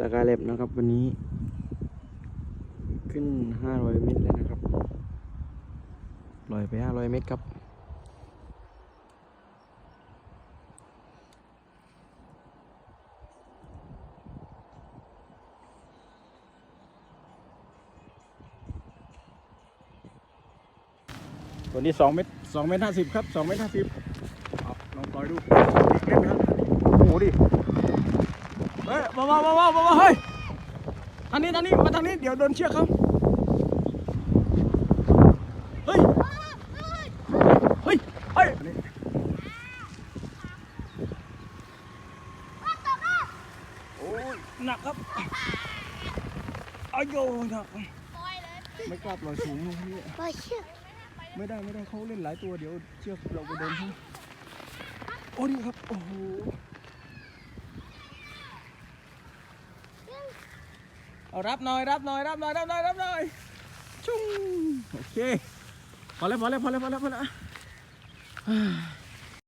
สกายแลบนะครับวันนี้ ขึ้น 500 เมตรแล้วนะครับลอยไป 500 เมตรครับ ตัวนี้สองเมตรสองเมตรห้าสิบครับสองเมตรห้าสิบเอาลองปล่อยดูเล็กไหมครับโอ้โหดิ เฮ้ยมามามามามาเฮ้ยทางนี้ทางนี้มาทางนี้เดี๋ยวโดนเชือกเขาเฮ้ยเฮ้ยเฮ้ยอันนี้โอ้ยหนักครับอายุหนักไม่กล้าปล่อยสูงลงนี่ปล่อยเชือกไม่ได้ไม่ได้เขาเล่นหลายตัวเดี๋ยวเชือกเราไปโดนเขาโอ้นี่ครับโอ้โห เอารับหน่อยรับหน่อยรับหน่อยรับหน่อยรับหน่อยชุ่งโอเคพอแล้วพอแล้วพอแล้วพอแล้วพอแล้ว